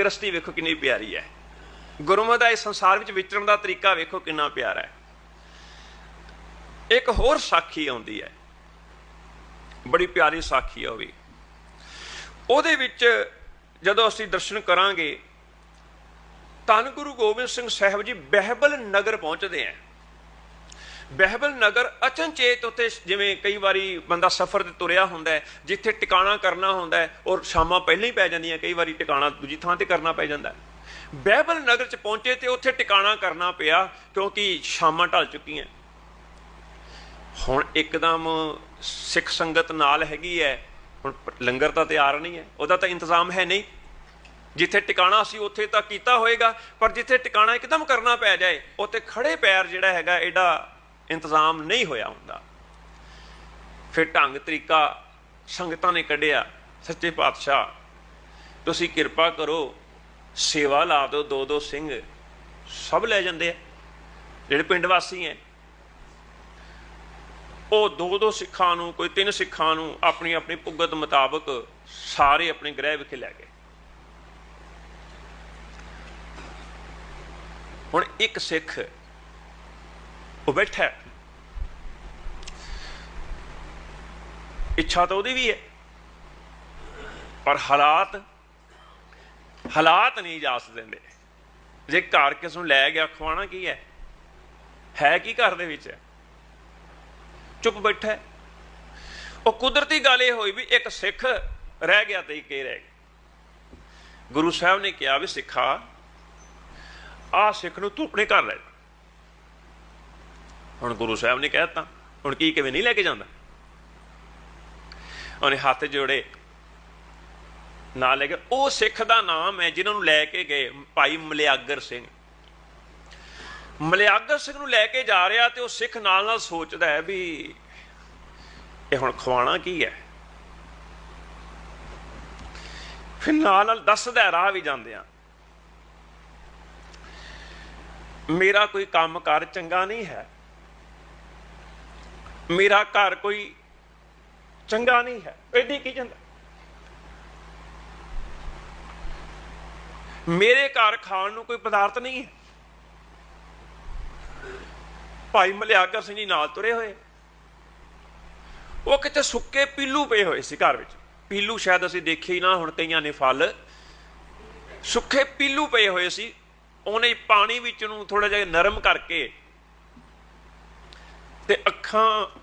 ਗ੍ਰਸਤੀ ਵੇਖੋ ਕਿੰਨੀ ਪਿਆਰੀ ਹੈ। ਗੁਰਮਤਿ ਦਾ ਇਸ ਸੰਸਾਰ ਵਿੱਚ ਵਿਚਰਨ ਦਾ ਤਰੀਕਾ ਵੇਖੋ ਕਿੰਨਾ ਪਿਆਰਾ ਹੈ। ਇੱਕ ਹੋਰ ਸਾਖੀ ਆਉਂਦੀ ਹੈ। ਬੜੀ ਪਿਆਰੀ ਸਾਖੀ ਹੈ ਉਹ ਵੀ। ਉਹਦੇ ਵਿੱਚ ਜਦੋਂ ਅਸੀਂ ਦਰਸ਼ਨ ਕਰਾਂਗੇ, ਧੰਨ ਗੁਰੂ ਗੋਬਿੰਦ ਸਿੰਘ ਸਾਹਿਬ ਜੀ ਬਹਿਬਲ ਨਗਰ ਪਹੁੰਚਦੇ ਆ ਬਹਿਬਲ ਨਗਰ ਅਚਨਚੇਤ ਉੱਤੇ ਜਿਵੇਂ ਕਈ ਵਾਰੀ ਬੰਦਾ ਸਫ਼ਰ ਤੇ ਤੁਰਿਆ ਹੁੰਦਾ ਹੈ, ਜਿੱਥੇ ਟਿਕਾਣਾ ਕਰਨਾ ਹੁੰਦਾ ਹੈ, ਔਰ ਸ਼ਾਮਾਂ ਪਹਿਲਾਂ ਹੀ ਪੈ ਜਾਂਦੀਆਂ, ਕਈ ਵਾਰੀ ਟਿਕਾਣਾ ਦੂਜੀ ਥਾਂ ਤੇ ਕਰਨਾ ਪੈ ਜਾਂਦਾ ਬਹਿਬਲ ਨਗਰ ਚ ਪਹੁੰਚੇ ਤੇ ਉੱਥੇ ਟਿਕਾਣਾ ਕਰਨਾ ਪਿਆ, ਕਿਉਂਕਿ ਸ਼ਾਮਾਂ ਢਲ ਚੁੱਕੀਆਂ। ਹੁਣ ਇੱਕਦਮ ਸਿੱਖ ਸੰਗਤ ਨਾਲ ਹੈਗੀ ਹੈ, ਹੁਣ ਲੰਗਰ ਤਾਂ ਤਿਆਰ ਨਹੀਂ ਹੈ, ਉਹਦਾ ਤਾਂ ਇੰਤਜ਼ਾਮ ਹੈ ਨਹੀਂ। ਜਿੱਥੇ ਟਿਕਾਣਾ ਸੀ, ਉੱਥੇ ਤਾਂ ਕੀਤਾ ਹੋਏਗਾ, ਪਰ ਜਿੱਥੇ ਟਿਕਾਣਾ ਇੱਕਦਮ ਕਰਨਾ ਪੈ ਜਾਏ, ਉੱਥੇ ਖੜੇ ਪੈਰ ਜਿਹੜਾ ਹੈਗਾ, ਐਡਾ ਇੰਤਜ਼ਾਮ ਨਹੀਂ ਹੋਇਆ ਹੁੰਦਾ। ਫਿਰ ਢੰਗ, ਤਰੀਕਾ ਸੰਗਤਾਂ ਨੇ ਕੱਢਿਆ, ਸੱਚੇ ਪਾਤਸ਼ਾਹ, ਤੁਸੀਂ ਕਿਰਪਾ ਕਰੋ, ਸੇਵਾ ਲਾ ਦਿਓ, ਦੋ ਦੋ ਸਿੰਘ ਸਭ ਲੈ ਜਾਂਦੇ ਆ, ਜਿਹੜੇ ਪਿੰਡ ਵਾਸੀ ਐ। ਉਹ ਦੋ ਦੋ ਸਿੱਖਾਂ ਨੂੰ, ਕੋਈ ਤਿੰਨ ਸਿੱਖਾਂ ਨੂੰ ਆਪਣੀ ਆਪਣੀ ਭੁਗਤ ਮੁਤਾਬਕ ਸਾਰੇ ਆਪਣੇ ਗ੍ਰਹਿ ਵਿਖੇ ਲੈ ਗਏ। ਹੁਣ ਇੱਕ ਸਿੱਖ, ਉਹ ਬੈਠਾ ਇੱਛਾ ਤਾਂ ਉਹਦੀ ਵੀ ਹੈ। ਪਰ ਹਾਲਾਤ ਹਾਲਾਤ ਨਹੀਂ ਇਜਾਜ਼ਤ ਦਿੰਦੇ। ਜੇ ਘਰ ਕਿਸ ਨੂੰ ਲੈ ਗਿਆ, ਖਵਾਣਾ ਕੀ ਹੈ? ਹੈ ਕੀ ਘਰ ਦੇ ਵਿੱਚ? ਚੁੱਪ ਬੈਠਾ ਉਹ ਕੁਦਰਤੀ ਗੱਲ ਇਹ ਹੋਈ ਵੀ ਇੱਕ ਸਿੱਖ ਰਹਿ ਗਿਆ ਤੇ ਇੱਕ ਇਹ ਰਹਿ ਗਿਆ। ਗੁਰੂ ਸਾਹਿਬ ਨੇ ਕਿਹਾ ਵੀ ਸਿੱਖਾ ਆ ਸਿੱਖ ਨੂੰ ਤੂੰ ਆਪਣੇ ਘਰ ਲੈ ਹੁਣ ਗੁਰੂ ਸਾਹਿਬ ਨੇ ਕਹਿਤਾ ਹੁਣ ਕੀ ਕਿਵੇਂ ਨਹੀਂ ਲੈ ਕੇ ਜਾਂਦਾ? ਉਹਨੇ ਹੱਥ ਜੋੜੇ। ਨਾਲ ਲੈ ਕੇ, ਉਹ ਸਿੱਖ ਦਾ ਨਾਮ ਹੈ, ਜਿਨ੍ਹਾਂ ਨੂੰ ਲੈ ਕੇ ਗਏ ਭਾਈ ਮਲਿਆਗਰ ਸਿੰਘ। ਮਲਿਆਗਰ ਸਿੰਘ ਨੂੰ ਲੈ ਕੇ ਜਾ ਰਿਹਾ ਤੇ ਉਹ ਸਿੱਖ ਨਾਲ ਨਾਲ ਸੋਚਦਾ ਹੈ ਵੀ ਇਹ ਹੁਣ ਖਵਾਣਾ ਕੀ ਹੈ? ਫਿਰ ਨਾਲ ਨਾਲ ਦੱਸਦਾ ਰਾਹ ਵੀ ਜਾਂਦੇ ਆ। ਮੇਰਾ ਕੋਈ ਕੰਮ ਕਾਰ ਚੰਗਾ ਨਹੀਂ ਹੈ। ਮੇਰਾ ਘਰ ਕੋਈ ਚੰਗਾ ਨਹੀਂ ਹੈ, ਐਡੀ ਕੀ ਜਾਂਦਾ ਮੇਰੇ ਘਰ ਖਾਣ ਨੂੰ ਕੋਈ ਪਦਾਰਥ ਨਹੀਂ ਹੈ। ਭਾਈ ਮਲਿਆਗਰ ਸਿੰਘ ਜੀ ਨਾਲ ਤੁਰੇ ਹੋਏ। ਉਹ ਕਿਤੇ ਸੁੱਕੇ ਪੀਲੂ ਪਏ ਹੋਏ ਸੀ ਘਰ ਵਿੱਚ। ਪੀਲੂ ਸ਼ਾਇਦ ਅਸੀਂ ਦੇਖੇ ਹੀ ਨਾ, ਹੁਣ ਕਈਆਂ ਨੇ ਫਲ। ਸੁੱਕੇ ਪੀਲੂ ਪਏ ਹੋਏ ਸੀ। ਉਹਨੇ ਪਾਣੀ ਵਿੱਚ ਨੂੰ ਥੋੜਾ ਜਿਹਾ ਨਰਮ ਕਰਕੇ ਤੇ ਅੱਖਾਂ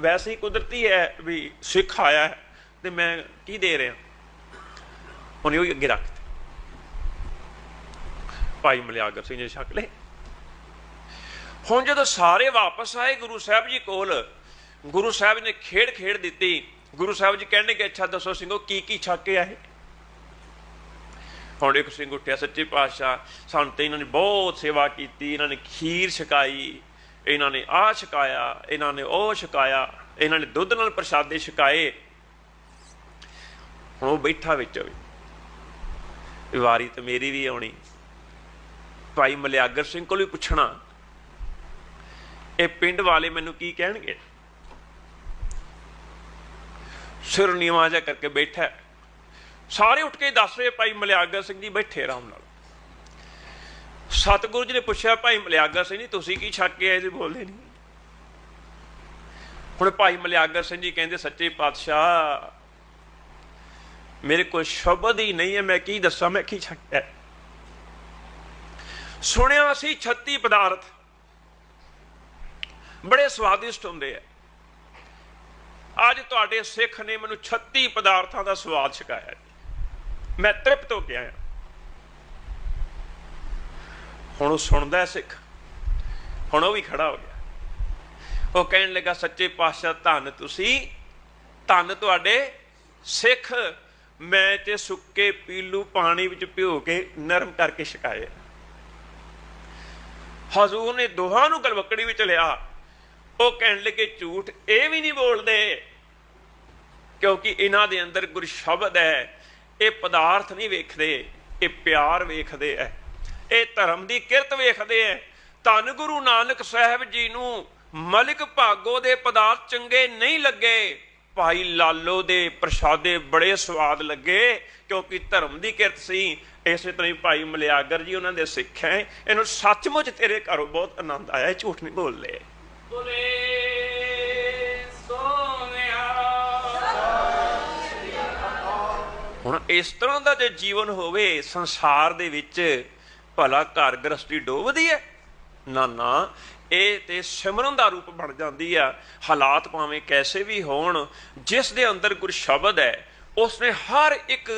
ਵੈਸੇ ਹੀ ਕੁਦਰਤੀ ਹੈ ਵੀ ਸਿੱਖ ਆਇਆ ਹੈ ਤੇ ਮੈਂ ਕੀ ਦੇ ਰਿਹਾ? ਉਹਨੇ ਉਹ ਅੱਗੇ ਰੱਖ ਭਾਈ ਮਲਿਆਗਰ ਸਿੰਘ ਜੀ ਛਕ ਲਏ। ਹੁਣ ਜਦੋਂ ਸਾਰੇ ਵਾਪਸ ਆਏ ਗੁਰੂ ਸਾਹਿਬ ਜੀ ਕੋਲ, ਗੁਰੂ ਸਾਹਿਬ ਨੇ ਖੇਡ ਖੇਡ ਦਿੱਤੀ। ਗੁਰੂ ਸਾਹਿਬ ਜੀ ਕਹਿੰਦੇ ਕਿ ਅੱਛਾ ਦੱਸੋ ਸਿੰਘੋ, ਕੀ ਕੀ ਛਕ ਕੇ ਆਏ? ਹੁਣ ਇੱਕ ਸਿੰਘ ਉੱਠਿਆ, ਸੱਚੇ ਪਾਤਸ਼ਾਹ, ਸਾਨੂੰ ਤੇ ਇਹਨਾਂ ਨੇ ਬਹੁਤ ਸੇਵਾ ਕੀਤੀ, ਇਹਨਾਂ ਨੇ ਖੀਰ ਛਕਾਈ। ਇਹਨਾਂ ਨੇ ਆਹ ਛਕਾਇਆ, ਇਹਨਾਂ ਨੇ ਉਹ ਛਕਾਇਆ, ਇਹਨਾਂ ਨੇ ਦੁੱਧ ਨਾਲ ਪ੍ਰਸ਼ਾਦੇ ਛਕਾਏ। ਹੁਣ ਉਹ ਬੈਠਾ ਵਿੱਚ ਵੀ। ਵਾਰੀ ਤੇ ਮੇਰੀ ਵੀ ਆਉਣੀ। ਭਾਈ ਮਲਿਆਗਰ ਸਿੰਘ ਕੋਲ ਵੀ ਪੁੱਛਣਾ। ਇਹ ਪਿੰਡ ਵਾਲੇ ਮੈਨੂੰ ਕੀ ਕਹਿਣਗੇ? ਸਿਰ ਨੀਵਾਂ ਜਿਹਾ ਕਰਕੇ ਬੈਠਾ। ਸਾਰੇ ਉੱਠ ਕੇ ਦੱਸ ਰਹੇ ਭਾਈ ਮਲਿਆਗਰ ਸਿੰਘ ਜੀ ਬੈਠੇ ਆਰਾਮ ਨਾਲ। ਸਤਿਗੁਰੂ ਜੀ ਨੇ ਪੁੱਛਿਆ, ਭਾਈ ਮਲਿਆਗਰ ਸਿੰਘ ਜੀ, ਤੁਸੀਂ ਕੀ ਛੱਕ ਕੇ ਆਏ ਜੀ? ਬੋਲਦੇ ਨਹੀਂ ਹੁਣ ਭਾਈ ਮਲਿਆਗਰ ਸਿੰਘ ਜੀ ਕਹਿੰਦੇ, ਸੱਚੇ ਪਾਤਸ਼ਾਹ, ਮੇਰੇ ਕੋਲ ਸ਼ਬਦ ਹੀ ਨਹੀਂ ਹੈ, ਮੈਂ ਕੀ ਦੱਸਾਂ, ਮੈਂ ਕੀ ਛੱਕਿਆ ਸੁਣਿਆ ਸੀ 36 ਪਦਾਰਥ। ਬੜੇ ਸਵਾਦਿਸ਼ਟ ਹੁੰਦੇ ਆ। ਅੱਜ ਤੁਹਾਡੇ ਸਿੱਖ ਨੇ ਮੈਨੂੰ 36 ਪਦਾਰਥਾਂ ਦਾ ਸਵਾਦ ਛਕਾਇਆ। ਮੈਂ ਤ੍ਰਿਪਤ ਹੋ ਕੇ ਆਇਆ। ਹੁਣ ਉਹ ਸੁਣਦਾ ਸਿੱਖ। ਹੁਣ ਉਹ ਵੀ ਖੜਾ ਹੋ ਗਿਆ। ਉਹ ਕਹਿਣ ਲੱਗਾ, ਸੱਚੇ ਪਾਤਸ਼ਾਹ, ਧੰਨ ਤੁਸੀਂ। ਧੰਨ ਤੁਹਾਡੇ ਸਿੱਖ। ਮੈਂ ਤੇ ਸੁੱਕੇ ਪੀਲੂ ਪਾਣੀ ਵਿੱਚ ਭਿਓ ਕੇ ਨਰਮ ਕਰਕੇ ਛਕਾਏ। ਹਜ਼ੂਰ ਨੇ ਦੋਹਾਂ ਨੂੰ ਗਲਵਕੜੀ ਵਿੱਚ ਲਿਆ। ਉਹ ਕਹਿਣ ਲੱਗੇ, ਝੂਠ ਇਹ ਵੀ ਨਹੀਂ ਬੋਲਦੇ। ਕਿਉਂਕਿ ਇਹਨਾਂ ਦੇ ਅੰਦਰ ਗੁਰ ਸ਼ਬਦ ਹੈ। ਇਹ ਪਦਾਰਥ ਨਹੀਂ ਵੇਖਦੇ। ਇਹ ਪਿਆਰ ਵੇਖਦੇ ਐ ਇਹ ਧਰਮ ਦੀ ਕਿਰਤ ਵੇਖਦੇ ਐ। ਧੰਨ ਗੁਰੂ ਨਾਨਕ ਸਾਹਿਬ ਜੀ ਨੂੰ ਮਲਿਕ ਭਾਗੋ ਦੇ ਪਦਾਰਥ ਚੰਗੇ ਨਹੀਂ ਲੱਗੇ। ਭਾਈ ਲਾਲੋ ਦੇ ਪ੍ਰਸ਼ਾਦੇ ਬੜੇ ਸਵਾਦ ਲੱਗੇ ਕਿਉਂਕਿ ਧਰਮ ਦੀ ਕਿਰਤ ਸੀ। ਇਸੇ ਤਰ੍ਹਾਂ ਹੀ ਭਾਈ ਮਲਿਆਗਰ ਜੀ ਉਹਨਾਂ ਦੇ ਸਿੱਖ ਹੈ ਇਹਨੂੰ ਸੱਚਮੁੱਚ ਤੇਰੇ ਘਰੋਂ ਬਹੁਤ ਆਨੰਦ ਆਇਆ ਇਹ ਝੂਠ ਨਹੀਂ ਬੋਲਦੇ। ਬੋਲੇ ਸੋਨਿਆ ਹੁਣ ਇਸ ਤਰ੍ਹਾਂ ਦਾ ਜੇ ਜੀਵਨ ਹੋਵੇ ਸੰਸਾਰ ਦੇ ਵਿੱਚ ਭਲਾ ਘਰ ਗ੍ਰਸਤੀ ਡੋਬਦੀ ਹੈ ਨਾ ਨਾ, ਇਹ ਤੇ ਸਿਮਰਨ ਦਾ ਰੂਪ ਬਣ ਜਾਂਦੀ ਆ। ਹਾਲਾਤ ਭਾਵੇਂ ਕੈਸੇ ਵੀ ਹੋਣ, ਜਿਸ ਦੇ ਅੰਦਰ ਗੁਰ ਸ਼ਬਦ ਹੈ ਉਸਨੇ ਹਰ ਇੱਕ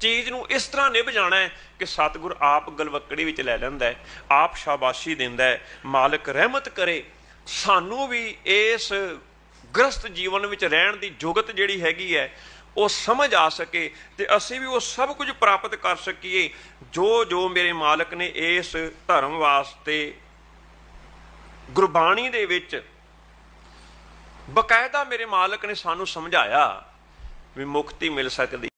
ਚੀਜ਼ ਨੂੰ ਇਸ ਤਰ੍ਹਾਂ ਨਿਭ ਜਾਣਾ ਹੈ ਕਿ ਸਤਿਗੁਰ ਆਪ ਗਲਵੱਕੜੀ ਵਿੱਚ ਲੈ ਲੈਂਦਾ ਹੈ ਆਪ ਸ਼ਾਬਾਸ਼ੀ ਦਿੰਦਾ ਹੈ ਮਾਲਕ ਰਹਿਮਤ ਕਰੇ। ਸਾਨੂੰ ਵੀ ਇਸ ਗ੍ਰਸਤ ਜੀਵਨ ਵਿੱਚ ਰਹਿਣ ਦੀ ਜੁਗਤ ਜਿਹੜੀ ਹੈਗੀ ਹੈ ਉਹ ਸਮਝ ਆ ਸਕੇ ਤੇ ਅਸੀਂ ਵੀ ਉਹ ਸਭ ਕੁਝ ਪ੍ਰਾਪਤ ਕਰ ਸਕੀਏ। ਜੋ ਜੋ ਮੇਰੇ ਮਾਲਕ ਨੇ ਇਸ ਧਰਮ ਵਾਸਤੇ ਗੁਰਬਾਣੀ ਦੇ ਵਿੱਚ ਬਕਾਇਦਾ ਮੇਰੇ ਮਾਲਕ ਨੇ ਸਾਨੂੰ ਸਮਝਾਇਆ ਵੀ ਮੁਕਤੀ ਮਿਲ ਸਕਦੀ।